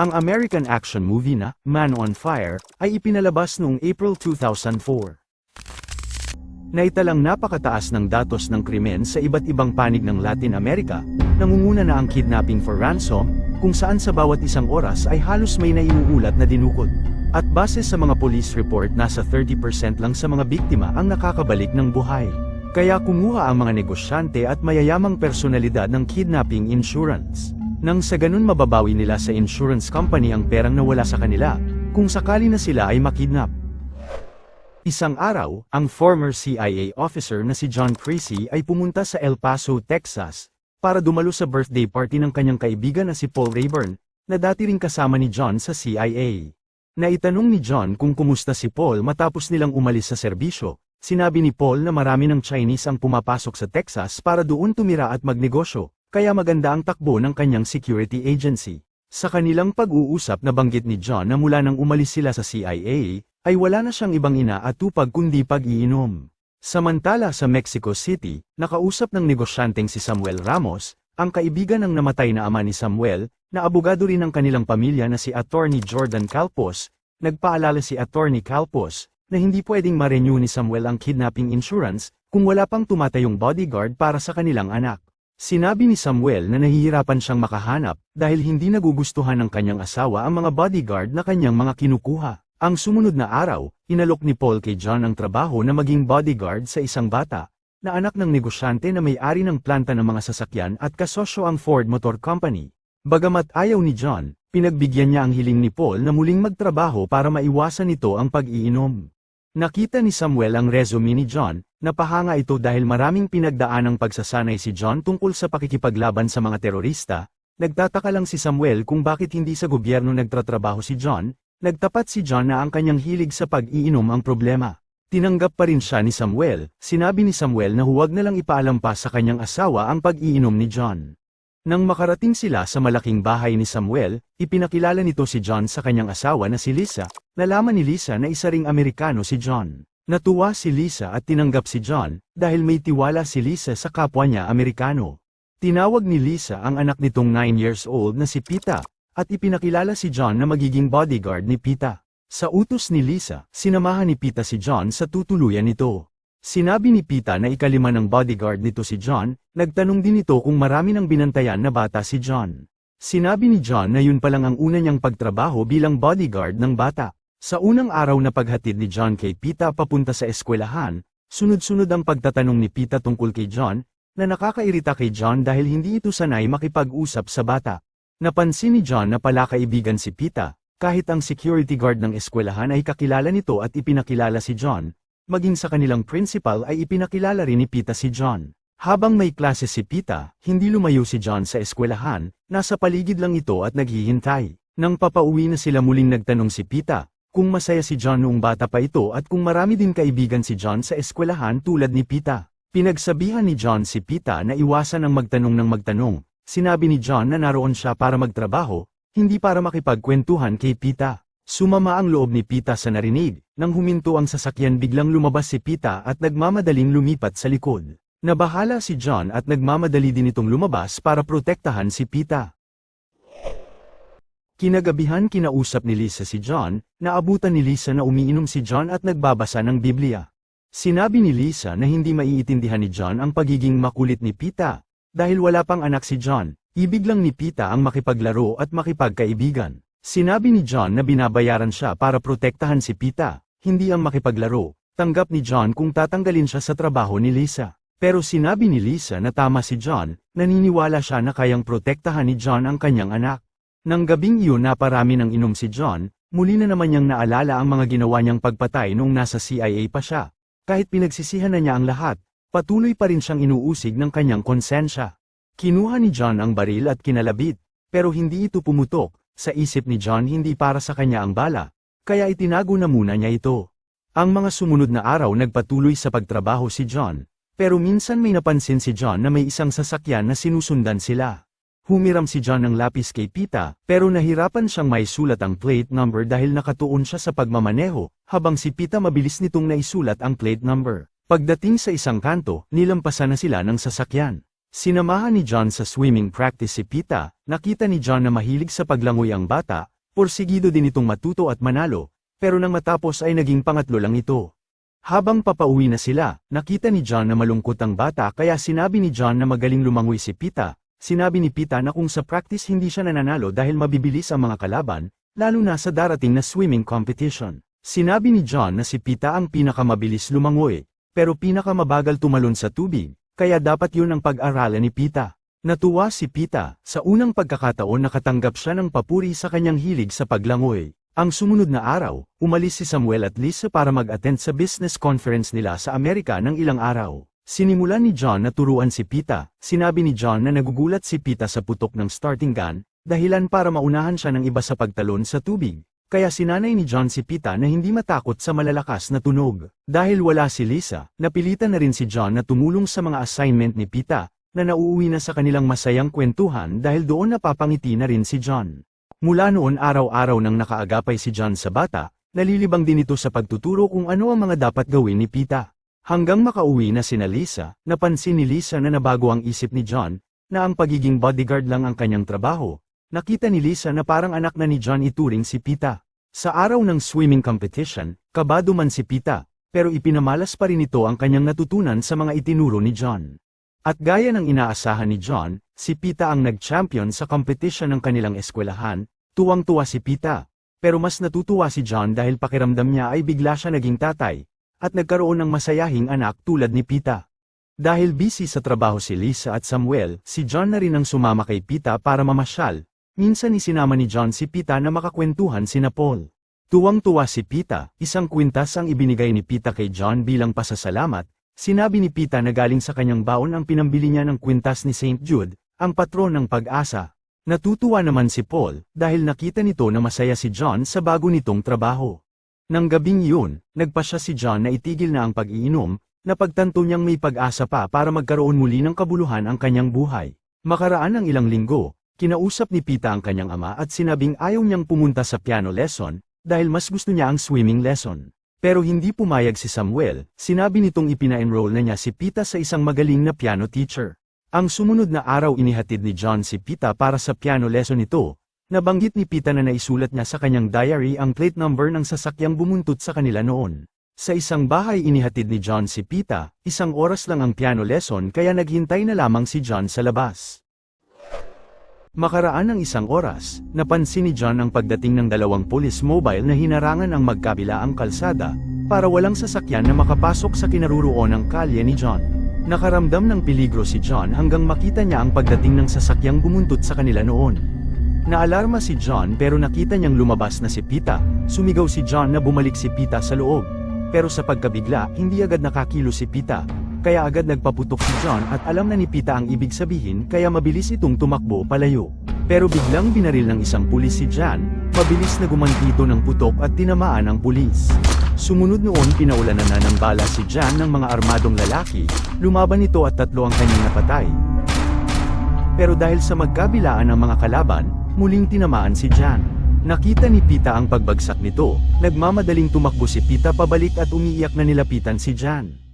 Ang American action movie na Man on Fire ay ipinalabas noong April 2004. Naitalang napakataas ng datos ng krimen sa iba't ibang panig ng Latin America, nangunguna na ang kidnapping for ransom, kung saan sa bawat isang oras ay halos may naiuulat na dinukot. At base sa mga police report nasa 30% lang sa mga biktima ang nakakabalik ng buhay. Kaya kumuha ang mga negosyante at mayayamang personalidad ng kidnapping insurance. Nang sa ganun mababawi nila sa insurance company ang perang nawala sa kanila, kung sakali na sila ay makidnap. Isang araw, ang former CIA officer na si John Creasy ay pumunta sa El Paso, Texas, para dumalo sa birthday party ng kanyang kaibigan na si Paul Rayburn, na dati ring kasama ni John sa CIA. Naitanong ni John kung kumusta si Paul matapos nilang umalis sa serbisyo, sinabi ni Paul na marami ng Chinese ang pumapasok sa Texas para doon tumira at magnegosyo, kaya maganda ang takbo ng kanyang security agency. Sa kanilang pag-uusap nabanggit ni John na mula nang umalis sila sa CIA, ay wala na siyang ibang inaatupag kundi pag-iinom. Samantala sa Mexico City, nakausap ng negosyanteng si Samuel Ramos, ang kaibigan ng namatay na ama ni Samuel, na abogado rin ng kanilang pamilya na si Attorney Jordan Calpos, nagpaalala si Attorney Calpos, na hindi pwedeng ma-renew ni Samuel ang kidnapping insurance, kung wala pang tumatayong bodyguard para sa kanilang anak. Sinabi ni Samuel na nahihirapan siyang makahanap dahil hindi nagugustuhan ng kanyang asawa ang mga bodyguard na kanyang mga kinukuha. Ang sumunod na araw, inalok ni Paul kay John ang trabaho na maging bodyguard sa isang bata, na anak ng negosyante na may-ari ng planta ng mga sasakyan at kasosyo ang Ford Motor Company. Bagamat ayaw ni John, pinagbigyan niya ang hiling ni Paul na muling magtrabaho para maiwasan nito ang pag-iinom. Nakita ni Samuel ang resume ni John, napahanga ito dahil maraming pinagdaan ang pagsasanay si John tungkol sa pakikipaglaban sa mga terorista, nagtataka lang si Samuel kung bakit hindi sa gobyerno nagtratrabaho si John, Nagtapat si John na ang kanyang hilig sa pag-iinom ang problema. Tinanggap pa rin siya ni Samuel, sinabi ni Samuel na huwag na lang ipaalam pa sa kanyang asawa ang pag-iinom ni John. Nang makarating sila sa malaking bahay ni Samuel, ipinakilala nito si John sa kanyang asawa na si Lisa, nalaman ni Lisa na isa ring Amerikano si John. Natuwa si Lisa at tinanggap si John, dahil may tiwala si Lisa sa kapwa niya Amerikano. Tinawag ni Lisa ang anak nitong 9 years old na si Pita, at ipinakilala si John na magiging bodyguard ni Pita. Sa utos ni Lisa, sinamahan ni Pita si John sa tutuluyan nito. Sinabi ni Pita na ikalima ng bodyguard nito si John, nagtanong din ito kung marami ng binantayan na bata si John. Sinabi ni John na yun pa lang ang una niyang pagtrabaho bilang bodyguard ng bata. Sa unang araw na paghatid ni John kay Pita papunta sa eskwelahan, sunod-sunod ang pagtatanong ni Pita tungkol kay John, na nakakairita kay John dahil hindi ito sanay makipag-usap sa bata. Napansin ni John na pala kaibigan si Pita, kahit ang security guard ng eskwelahan ay kakilala nito at ipinakilala si John, maging sa kanilang principal ay ipinakilala rin ni Pita si John. Habang may klase si Pita, hindi lumayo si John sa eskwelahan, nasa paligid lang ito at naghihintay. Nang papauwi na sila muling nagtanong si Pita, kung masaya si John noong bata pa ito at kung marami din kaibigan si John sa eskwelahan tulad ni Pita. Pinagsabihan ni John si Pita na iwasan ang magtanong ng magtanong, Sinabi ni John na naroon siya para magtrabaho, hindi para makipagkwentuhan kay Pita. Sumama ang loob ni Pita sa narinig, nang huminto ang sasakyan biglang lumabas si Pita at nagmamadaling lumipat sa likod. Nabahala si John at nagmamadali din itong lumabas para protektahan si Pita. Kinagabihan kinausap ni Lisa si John, naabutan ni Lisa na umiinom si John at nagbabasa ng Biblia. Sinabi ni Lisa na hindi maiintindihan ni John ang pagiging makulit ni Pita, dahil wala pang anak si John, ibig lang ni Pita ang makipaglaro at makipagkaibigan. Sinabi ni John na binabayaran siya para protektahan si Pita, hindi ang makipaglaro. Tanggap ni John kung tatanggalin siya sa trabaho ni Lisa. Pero sinabi ni Lisa na tama si John, naniniwala siya na kayang protektahan ni John ang kanyang anak. Nang gabing iyon na parami ng inom si John, muli na naman niyang naalala ang mga ginawa niyang pagpatay nung nasa CIA pa siya. Kahit pinagsisihan na niya ang lahat, Patuloy pa rin siyang inuusig ng kanyang konsensya. Kinuha ni John ang baril at kinalabit, pero hindi ito pumutok, sa isip ni John hindi para sa kanya ang bala, kaya itinago na muna niya ito. Ang mga sumunod na araw nagpatuloy sa pagtrabaho si John, pero minsan may napansin si John na may isang sasakyan na sinusundan sila. Humiram si John ng lapis kay Pita, pero nahirapan siyang maisulat ang plate number dahil nakatuon siya sa pagmamaneho, habang si Pita mabilis nitong naisulat ang plate number. Pagdating sa isang kanto, nilampasan na sila ng sasakyan. Sinamahan ni John sa swimming practice si Pita, nakita ni John na mahilig sa paglangoy ang bata, porsigido din itong matuto at manalo, pero nang matapos ay naging pangatlo lang ito. Habang papauwi na sila, nakita ni John na malungkot ang bata kaya sinabi ni John na magaling lumangoy si Pita, sinabi ni Pita na kung sa practice hindi siya nananalo dahil mabibilis ang mga kalaban, lalo na sa darating na swimming competition. Sinabi ni John na si Pita ang pinakamabilis lumangoy, pero pinakamabagal tumalon sa tubig, kaya dapat yun ang pag-aralan ni Pita. Natuwa si Pita, sa unang pagkakataon nakatanggap siya ng papuri sa kanyang hilig sa paglangoy. Ang sumunod na araw, umalis si Samuel at Lisa para mag-attend sa business conference nila sa Amerika ng ilang araw. Sinimulan ni John na turuan si Pita, sinabi ni John na nagugulat si Pita sa putok ng starting gun, dahilan para maunahan siya ng iba sa pagtalon sa tubig. Kaya sinanay ni John si Pita na hindi matakot sa malalakas na tunog. Dahil wala si Lisa, napilitan na rin si John na tumulong sa mga assignment ni Pita, na nauuwi na sa kanilang masayang kwentuhan dahil doon napapangiti na rin si John. Mula noon araw-araw nang nakaagapay si John sa bata, nalilibang din ito sa pagtuturo kung ano ang mga dapat gawin ni Pita. Hanggang makauwi na sina Lisa, napansin ni Lisa na nabago ang isip ni John, na ang pagiging bodyguard lang ang kanyang trabaho, Nakita ni Lisa na parang anak na ni John ituring si Pita. Sa araw ng swimming competition, kabado man si Pita, pero ipinamalas pa rin ito ang kanyang natutunan sa mga itinuro ni John. At gaya ng inaasahan ni John, si Pita ang nag-champion sa competition ng kanilang eskwelahan, tuwang-tuwa si Pita. Pero mas natutuwa si John dahil pakiramdam niya ay bigla siya naging tatay, at nagkaroon ng masayahing anak tulad ni Pita. Dahil busy sa trabaho si Lisa at Samuel, si John na rin ang sumama kay Pita para mamasyal, Minsan isinama ni John si Pita na makakwentuhan sina Paul. Tuwang-tuwa si Pita, isang kwintas ang ibinigay ni Pita kay John bilang pasasalamat, sinabi ni Pita na galing sa kanyang baon ang pinambili niya ng kwintas ni St. Jude, ang patron ng pag-asa. Natutuwa naman si Paul, dahil nakita nito na masaya si John sa bago nitong trabaho. Nang gabing yun, nagpa siya si John na itigil na ang pag-iinom, na pagtanto niyang may pag-asa pa para magkaroon muli ng kabuluhan ang kanyang buhay. Makaraan ng ilang linggo, Kinausap ni Pita ang kanyang ama at sinabing ayaw niyang pumunta sa piano lesson, dahil mas gusto niya ang swimming lesson. Pero hindi pumayag si Samuel, sinabi nitong ipina-enroll na niya si Pita sa isang magaling na piano teacher. Ang sumunod na araw inihatid ni John si Pita para sa piano lesson ito, nabanggit ni Pita na naisulat niya sa kanyang diary ang plate number ng sasakyang bumuntot sa kanila noon. Sa isang bahay inihatid ni John si Pita, isang oras lang ang piano lesson kaya naghintay na lamang si John sa labas. Makaraan ng isang oras, napansin ni John ang pagdating ng dalawang police mobile na hinarangan ang magkabila ang kalsada, para walang sasakyan na makapasok sa kinaruroon ng kalye ni John. Nakaramdam ng peligro si John hanggang makita niya ang pagdating ng sasakyang bumuntot sa kanila noon. Naalarma si John pero nakita niyang lumabas na si Pita, sumigaw si John na bumalik si Pita sa loob. Pero sa pagkabigla, hindi agad nakakilo si Pita, kaya agad nagpaputok si John at alam na ni Pita ang ibig sabihin kaya mabilis itong tumakbo palayo. Pero biglang binaril ng isang pulis si John, mabilis na gumanti ito ng putok at tinamaan ang pulis. Sumunod noon pinaulanan na ng bala si John ng mga armadong lalaki, lumaban ito at tatlo ang kanyang napatay. Pero dahil sa magkabilaan ng mga kalaban, muling tinamaan si John. Nakita ni Pita ang pagbagsak nito, nagmamadaling tumakbo si Pita pabalik at umiiyak na nilapitan si John.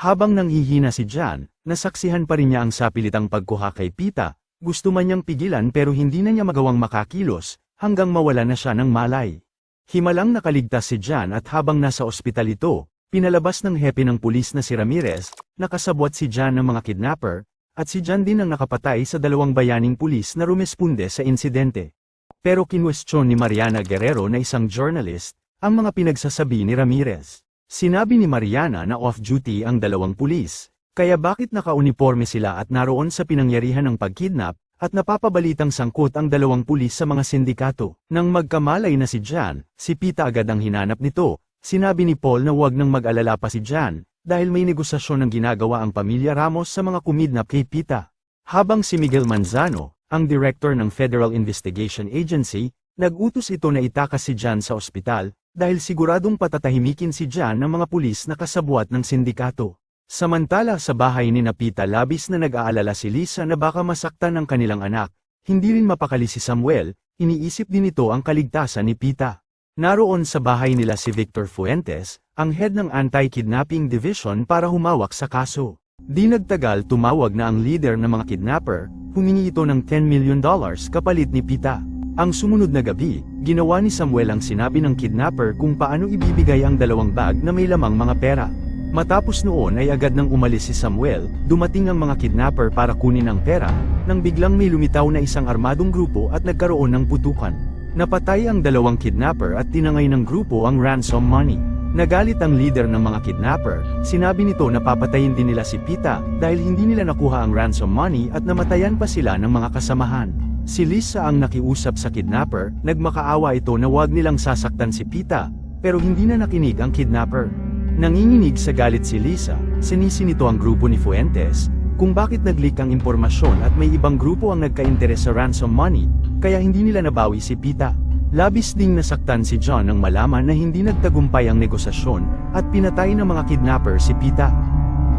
Habang nanghihina si John, nasaksihan pa rin niya ang sapilitang pagkuha kay Pita, gusto man niyang pigilan pero hindi na niya magawang makakilos, hanggang mawala na siya ng malay. Himalang nakaligtas si John at habang nasa ospital ito, pinalabas ng hepe ng pulis na si Ramirez, nakasabwat si John ng mga kidnapper, at si John din ang nakapatay sa dalawang bayaning pulis na rumesponde sa insidente. Pero kinwestiyon ni Mariana Guerrero na isang journalist, ang mga pinagsasabi ni Ramirez. Sinabi ni Mariana na off-duty ang dalawang pulis, kaya bakit nakauniforme sila at naroon sa pinangyarihan ng pagkidnap, at napapabalitang sangkot ang dalawang pulis sa mga sindikato. Nang magkamalay na si Jan, si Pita agad ang hinanap nito, sinabi ni Paul na huwag nang mag-alala pa si Jan, dahil may negosasyon ng ginagawa ang pamilya Ramos sa mga kumidnap kay Pita. Habang si Miguel Manzano, ang director ng Federal Investigation Agency, nag-utos ito na itakas si Jan sa ospital, dahil siguradong patatahimikin si Jan ng mga pulis na kasabwat ng sindikato. Samantala sa bahay ni Napita labis na nag-aalala si Lisa na baka masaktan ng kanilang anak, hindi rin mapakali si Samuel, iniisip din ito ang kaligtasan ni Pita. Naroon sa bahay nila si Victor Fuentes, ang head ng Anti-Kidnapping Division para humawak sa kaso. Di nagtagal tumawag na ang leader ng mga kidnapper, humingi ito ng 10 million dollars kapalit ni Pita. Ang sumunod na gabi, ginawa ni Samuel ang sinabi ng kidnapper kung paano ibibigay ang dalawang bag na may lamang mga pera. Matapos noon ay agad nang umalis si Samuel, dumating ang mga kidnapper para kunin ang pera, nang biglang may lumitaw na isang armadong grupo at nagkaroon ng putukan. Napatay ang dalawang kidnapper at tinangay ng grupo ang ransom money. Nagalit ang leader ng mga kidnapper, sinabi nito na papatayin din nila si Pita dahil hindi nila nakuha ang ransom money at namatayan pa sila ng mga kasamahan. Si Lisa ang nakiusap sa kidnapper, nagmakaawa ito na wag nilang sasaktan si Pita, pero hindi na nakinig ang kidnapper. Nanginginig sa galit si Lisa, sinisi nito ang grupo ni Fuentes, kung bakit nag-leak ang impormasyon at may ibang grupo ang nagka-interes sa ransom money, kaya hindi nila nabawi si Pita. Labis ding nasaktan si John nang malaman na hindi nagtagumpay ang negosasyon, at pinatay ng mga kidnapper si Pita.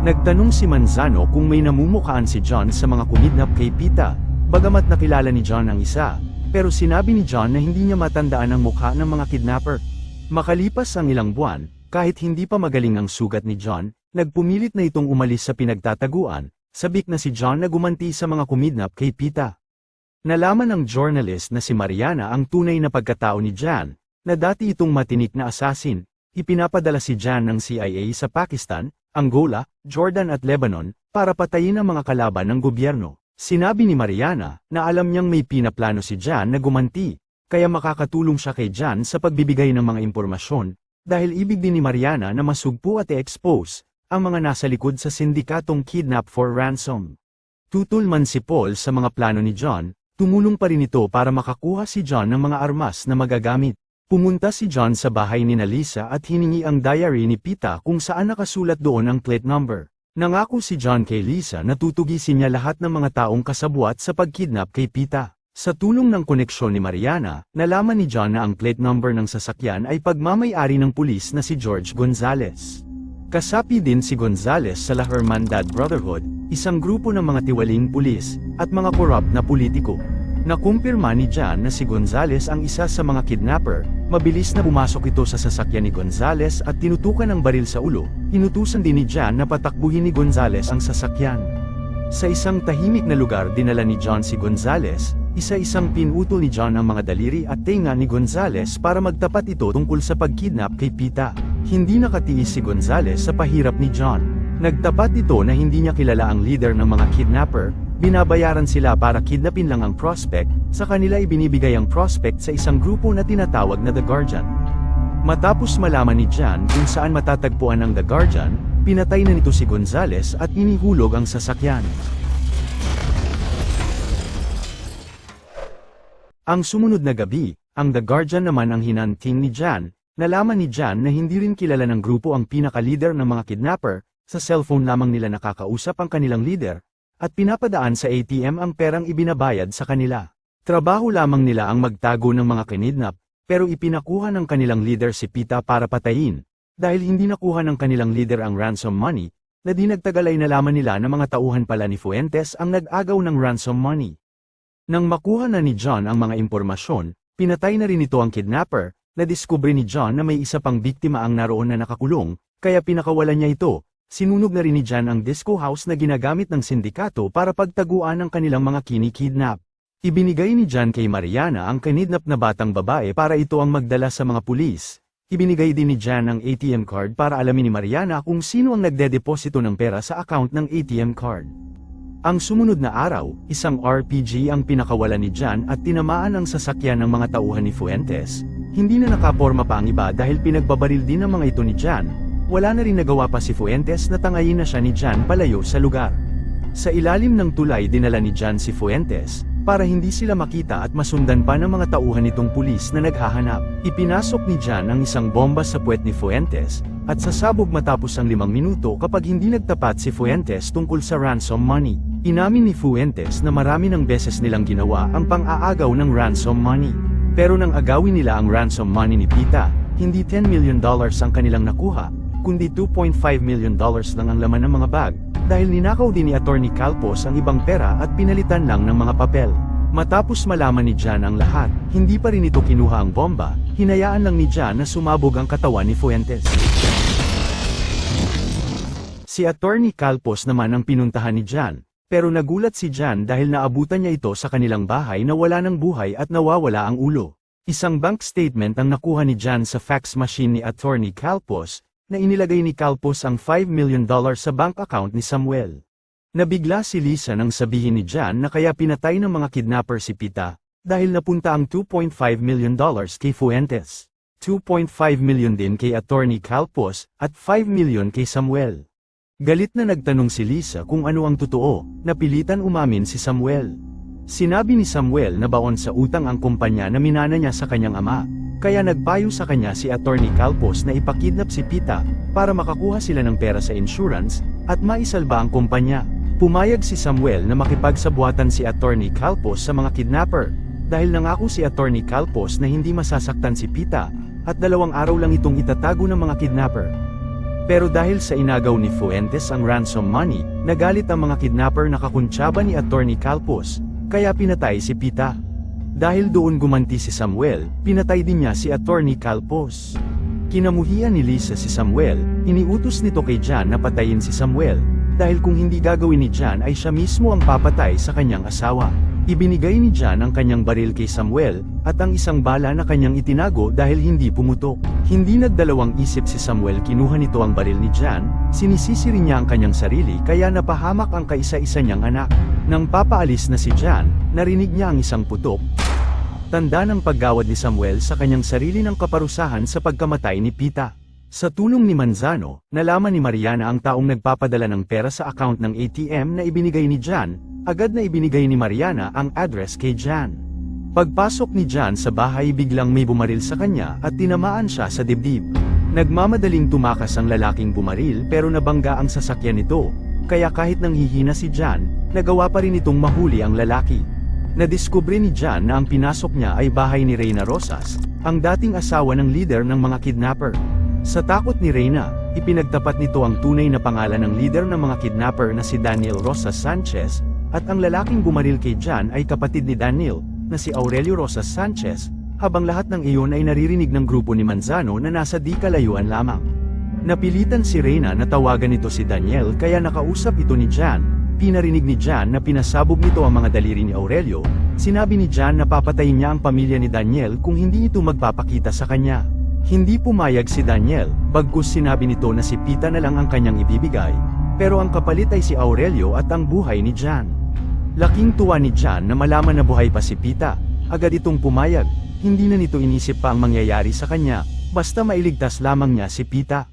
Nagtanong si Manzano kung may namumukaan si John sa mga kumidnap kay Pita, bagamat nakilala ni John ang isa, pero sinabi ni John na hindi niya matandaan ang mukha ng mga kidnapper. Makalipas ang ilang buwan, kahit hindi pa magaling ang sugat ni John, nagpumilit na itong umalis sa pinagtataguan, sabik na si John na gumanti sa mga kumidnap kay Pita. Nalaman ng journalist na si Mariana ang tunay na pagkatao ni Jan, na dati itong matinik na assassin, ipinapadala si Jan ng CIA sa Pakistan, Angola, Jordan at Lebanon, para patayin ang mga kalaban ng gobyerno. Sinabi ni Mariana, na alam niyang may pinaplano si Jan na gumanti, kaya makakatulong siya kay Jan sa pagbibigay ng mga impormasyon, dahil ibig din ni Mariana na masugpo at i-expose, ang mga nasa likod sa sindikatong kidnap for ransom. Tutol man si Paul sa mga plano ni John, tumulong pa rin ito para makakuha si John ng mga armas na magagamit. Pumunta si John sa bahay ni Nalisa at hiningi ang diary ni Pita kung saan nakasulat doon ang plate number. Nangako si John kay Lisa na tutugisin niya lahat ng mga taong kasabwat sa pagkidnap kay Pita. Sa tulong ng koneksyon ni Mariana, nalaman ni John na ang plate number ng sasakyan ay pagmamayari ng pulis na si George Gonzales. Kasapi din si Gonzales sa La Hermandad Brotherhood, isang grupo ng mga tiwaling pulis, at mga corrupt na politiko. Nakumpirma ni John na si Gonzales ang isa sa mga kidnapper, mabilis na pumasok ito sa sasakyan ni Gonzales at tinutukan ng baril sa ulo, inutusan din ni John na patakbuhin ni Gonzales ang sasakyan. Sa isang tahimik na lugar dinala ni John si Gonzales, isa-isang pinutol ni John ang mga daliri at tenga ni Gonzales para magtapat ito tungkol sa pagkidnap kay Pita. Hindi nakatiis si Gonzales sa pahirap ni John. Nagtapat ito na hindi niya kilala ang leader ng mga kidnapper, binabayaran sila para kidnapin lang ang prospect, sa kanila ibinibigay ang prospect sa isang grupo na tinatawag na The Guardian. Matapos malaman ni John kung saan matatagpuan ang The Guardian, pinatay na nito si Gonzales at inihulog ang sasakyan. Ang sumunod na gabi, ang The Guardian naman ang hinanting ni Jan, nalaman ni Jan na hindi rin kilala ng grupo ang pinaka-leader ng mga kidnapper, sa cellphone lamang nila nakakausap ang kanilang leader, at pinapadaan sa ATM ang perang ibinabayad sa kanila. Trabaho lamang nila ang magtago ng mga kinidnap, pero ipinakuha ng kanilang leader si Pita para patayin, dahil hindi nakuha ng kanilang leader ang ransom money, na di nagtagal ay nalaman nila na mga tauhan pala ni Fuentes ang nag-agaw ng ransom money. Nang makuha na ni John ang mga impormasyon, pinatay na rin ito ang kidnapper, na diskubre ni John na may isa pang biktima ang naroon na nakakulong, kaya pinakawalan niya ito, sinunog na rin ni John ang disco house na ginagamit ng sindikato para pagtaguan ang kanilang mga kinikidnap. Ibinigay ni John kay Mariana ang kinidnap na batang babae para ito ang magdala sa mga pulis. Ibinigay din ni John ang ATM card para alamin ni Mariana kung sino ang nagdedeposito ng pera sa account ng ATM card. Ang sumunod na araw, isang RPG ang pinakawalan ni Jan at tinamaan ang sasakyan ng mga tauhan ni Fuentes. Hindi na nakaporma pa ang iba dahil pinagbabaril din ang mga ito ni Jan. Wala na rin nagawa pa si Fuentes na tangayin na siya ni Jan palayo sa lugar. Sa ilalim ng tulay dinala ni Jan si Fuentes, para hindi sila makita at masundan pa ng mga tauhan nitong pulis na naghahanap. Ipinasok ni Jan ang isang bomba sa puwet ni Fuentes, at sasabog matapos ang limang minuto kapag hindi nagtapat si Fuentes tungkol sa ransom money. Inamin ni Fuentes na marami ng beses nilang ginawa ang pang-aagaw ng ransom money. Pero nang agawin nila ang ransom money ni Pita, hindi 10 million dollars ang kanilang nakuha, kundi 2.5 million dollars lang ang laman ng mga bag, dahil ninakaw din ni Attorney Calpos ang ibang pera at pinalitan lang ng mga papel. Matapos malaman ni Jan ang lahat, hindi pa rin ito kinuha ang bomba, hinayaan lang ni Jan na sumabog ang katawan ni Fuentes. Si Attorney Calpos naman ang pinuntahan ni Jan, pero nagulat si Jan dahil naabutan niya ito sa kanilang bahay na wala ng buhay at nawawala ang ulo. Isang bank statement ang nakuha ni Jan sa fax machine ni Attorney Calpos, na inilagay ni Calpos ang $5 million sa bank account ni Samuel. Nabigla si Lisa nang sabihin ni Jan na kaya pinatay ng mga kidnapper si Pita, dahil napunta ang $2.5 million kay Fuentes. 2.5 million din kay Attorney Calpos, at 5 million kay Samuel. Galit na nagtanong si Lisa kung ano ang totoo, napilitan umamin si Samuel. Sinabi ni Samuel na baon sa utang ang kumpanya na minana niya sa kanyang ama, kaya nagpayo sa kanya si Attorney Calpos na ipakidnap si Pita, para makakuha sila ng pera sa insurance, at maisalba ang kumpanya. Pumayag si Samuel na makipagsabuatan si Attorney Calpos sa mga kidnapper, dahil nangako si Attorney Calpos na hindi masasaktan si Pita, at dalawang araw lang itong itatago ng mga kidnapper. Pero dahil sa inagaw ni Fuentes ang ransom money, nagalit ang mga kidnapper na kakuntsaba ni Attorney Calpos, kaya pinatay si Pita. Dahil doon gumanti si Samuel, pinatay din niya si Attorney Calpos. Kinamuhian ni Lisa si Samuel, iniutos nito kay Jan na patayin si Samuel, dahil kung hindi gagawin ni Jan ay siya mismo ang papatay sa kanyang asawa. Ibinigay ni Jan ang kanyang baril kay Samuel, at ang isang bala na kanyang itinago dahil hindi pumutok. Hindi nagdalawang isip si Samuel kinuha nito ang baril ni Jan, sinisisi rin niya ang kanyang sarili kaya napahamak ang kaisa-isa niyang anak. Nang papaalis na si Jan, narinig niya ang isang putok. Tanda ng paggawad ni Samuel sa kanyang sarili ng kaparusahan sa pagkamatay ni Pita. Sa tulong ni Manzano, nalaman ni Mariana ang taong nagpapadala ng pera sa account ng ATM na ibinigay ni Jan, agad na ibinigay ni Mariana ang address kay Jan. Pagpasok ni Jan sa bahay biglang may bumaril sa kanya at tinamaan siya sa dibdib. Nagmamadaling tumakas ang lalaking bumaril pero nabangga ang sasakyan nito, kaya kahit nanghihina si Jan, nagawa pa rin itong mahuli ang lalaki. Nadiskubre ni Jan na ang pinasok niya ay bahay ni Reyna Rosas, ang dating asawa ng leader ng mga kidnapper. Sa takot ni Reyna, ipinagtapat nito ang tunay na pangalan ng leader ng mga kidnapper na si Daniel Rosas Sanchez, at ang lalaking bumaril kay Jan ay kapatid ni Daniel, na si Aurelio Rosas Sanchez, habang lahat ng iyon ay naririnig ng grupo ni Manzano na nasa di kalayuan lamang. Napilitan si Reyna na tawagan nito si Daniel kaya nakausap ito ni Jan, pinarinig ni Jan na pinasabog nito ang mga daliri ni Aurelio, sinabi ni Jan na papatayin niya ang pamilya ni Daniel kung hindi ito magpapakita sa kanya. Hindi pumayag si Daniel, bagkus sinabi nito na si Pita na lang ang kanyang ibibigay, pero ang kapalit ay si Aurelio at ang buhay ni Jan. Laking tuwa ni Jan na malaman na buhay pa si Pita, agad itong pumayag, hindi na nito inisip pa ang mangyayari sa kanya, basta mailigtas lamang niya si Pita.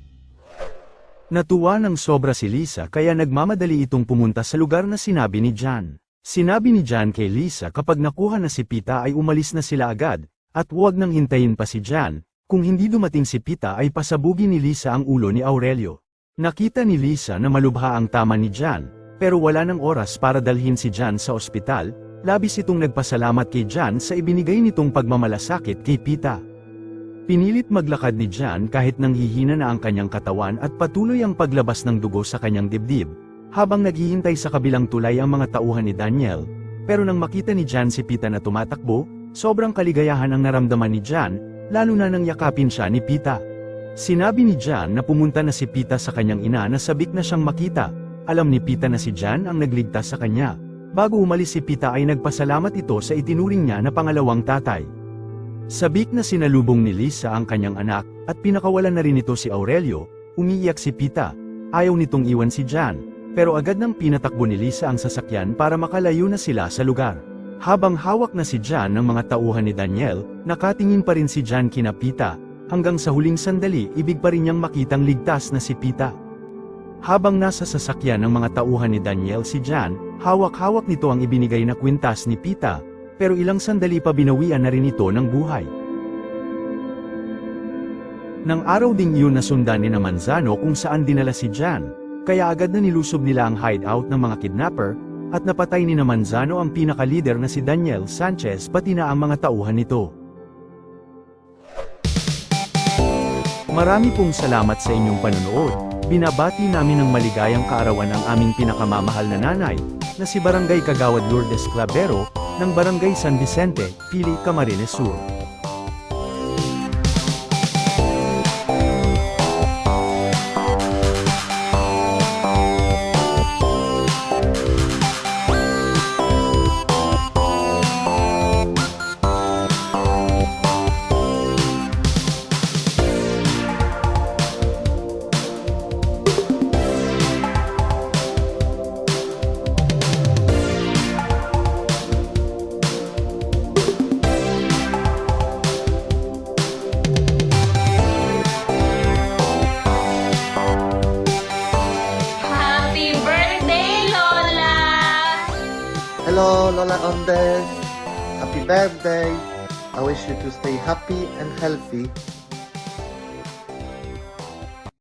Natuwa ng sobra si Lisa kaya nagmamadali itong pumunta sa lugar na sinabi ni Jan. Sinabi ni Jan kay Lisa kapag nakuha na si Pita ay umalis na sila agad, at huwag nang hintayin pa si Jan, kung hindi dumating si Pita ay pasabugin ni Lisa ang ulo ni Aurelio. Nakita ni Lisa na malubha ang tama ni Jan, pero wala ng oras para dalhin si Jan sa ospital, labis itong nagpasalamat kay Jan sa ibinigay nitong pagmamalasakit kay Pita. Pinilit maglakad ni Jan kahit nanghihina na ang kanyang katawan at patuloy ang paglabas ng dugo sa kanyang dibdib, habang naghihintay sa kabilang tulay ang mga tauhan ni Daniel, pero nang makita ni Jan si Pita na tumatakbo, sobrang kaligayahan ang naramdaman ni Jan, lalo na nang yakapin siya ni Pita. Sinabi ni Jan na pumunta na si Pita sa kanyang ina na sabik na siyang makita, alam ni Pita na si Jan ang nagligtas sa kanya. Bago umalis si Pita ay nagpasalamat ito sa itinuring niya na pangalawang tatay. Sabik na sinalubong ni Lisa ang kanyang anak, at pinakawalan na rin ito si Aurelio, umiiyak si Pita. Ayaw nitong iwan si Jan, pero agad nang pinatakbo ni Lisa ang sasakyan para makalayo na sila sa lugar. Habang hawak na si Jan ng mga tauhan ni Daniel, nakatingin pa rin si Jan kina Pita, hanggang sa huling sandali ibig pa rin niyang makitang ligtas na si Pita. Habang nasa sasakyan ng mga tauhan ni Daniel si Jan, hawak-hawak nito ang ibinigay na kwintas ni Pita, pero ilang sandali pa binawian na rin ito ng buhay. Nang araw ding iyon nasundan ni na Manzano kung saan dinala si Jan, kaya agad na nilusob nila ang hideout ng mga kidnapper, at napatay ni Manzano ang pinaka-leader na si Daniel Sanchez pati na ang mga tauhan nito. Marami pong salamat sa inyong panonood. Binabati namin ng maligayang kaarawan ang aming pinakamamahal na nanay, na si Barangay Kagawad Lourdes Clavero, ng Barangay San Vicente, Pili, Camarines Sur. You to stay happy and healthy